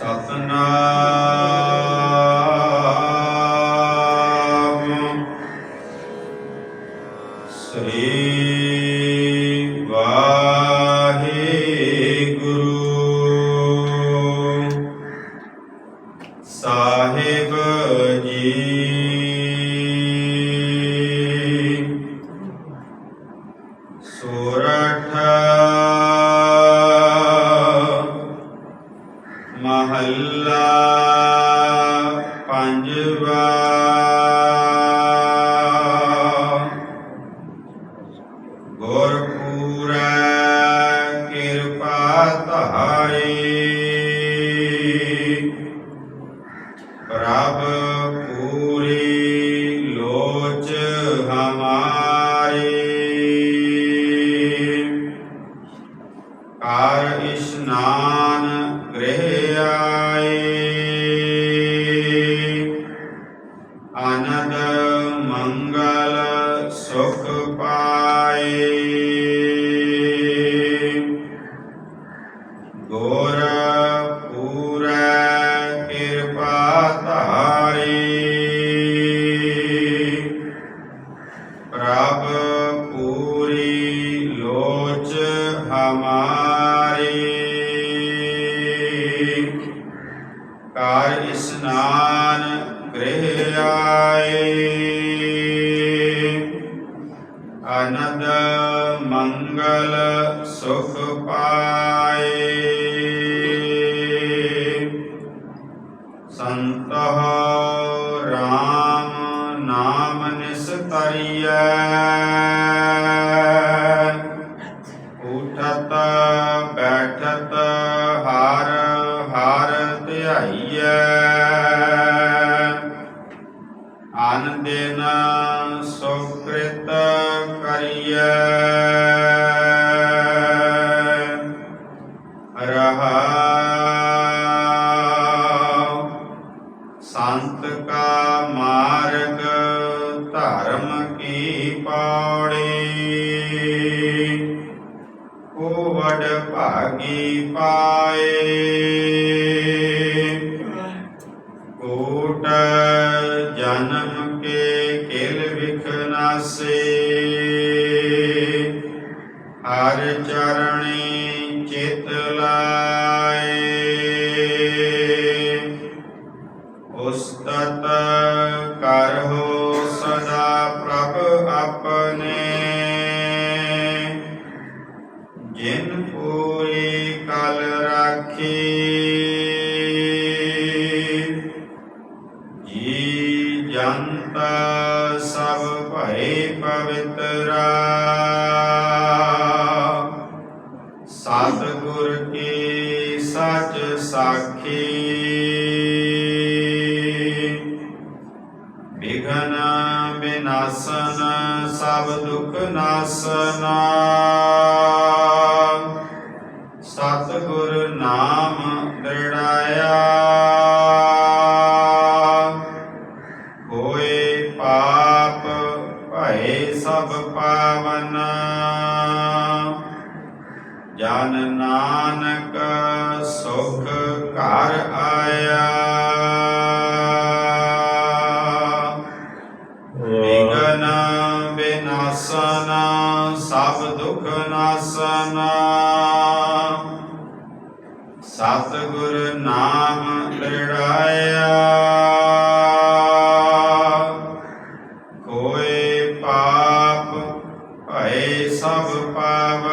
ਸਤਨਾਮ। ਸ੍ਰੀ ਵਾਹਿਗੁਰੂ। ਸਾਹਿਬ ਜੀ। ਸੋਰਠ ਪੰਜਵਾ ਗੁਰਪੂਰੈ ਪੂਰਾ ਕਰ ਇਸ਼ਨਾਨ ਗ੍ਰਹਿ ਆਏ। ਆਨੰਦ ਮੰਗਲ ਸੁਖ ਪਾਏ। ਇਸਨਾਨ ਗ੍ਰਹਿ ਆਏ ਆਨੰਦ ਮੰਗਲ ਸੁਖ ਪਾਏ। ਸੰਤਹ ਰਾਮ ਨਾਮ ਨਿਸਤਰੀਐ। ਉਠਤ ਬੈਠਤ ਹਰ ਹਰ ਧਿਆਈਐ। ਦਿਨ ਸੁਕ੍ਰਿਤ ਕਰੀਐ ਰਹਾ ਸੰਤ ਕਾ ਮਾਰਗ ਧਰਮ ਕੀ ਪੌੜੀ ਕੋ ਵਡ ਭਾਗੀ ਪਾਏ ਕੋਟ ਜਨਮ ਕੇ ਕਿਲ ਵਿਖ ਨਾਸੇ। ਹਰ ਚਰਣੀ ਚਿਤ ਲਾਏ। ਉਸਤਤ ਕਰਹੁ ਸਦਾ ਪ੍ਰਭ ਆਪਣੇ। ਜੰਤ ਸਭ ਭਏ ਪਵਿੱਤਰਾ। ਸਤਿਗੁਰ ਕੀ ਸੱਚ ਸਾਖੀ। ਵਿਘਨ ਵਿਨਾਸਨ ਸਭ ਦੁਖ ਨਾਸਨਾ। ਪਾਪ ਭਏ ਸਭ ਪਾਵਨ। ਜਨ ਨਾਨਕ ਸੁਖ ਘਰ ਆਇਆ। ਵਿਗਨ ਵਿਨਾਸਨ ਸਭ ਦੁਖ ਨਾਸਨ। ਸਤਿਗੁਰ ਨਾਮ ਸਭ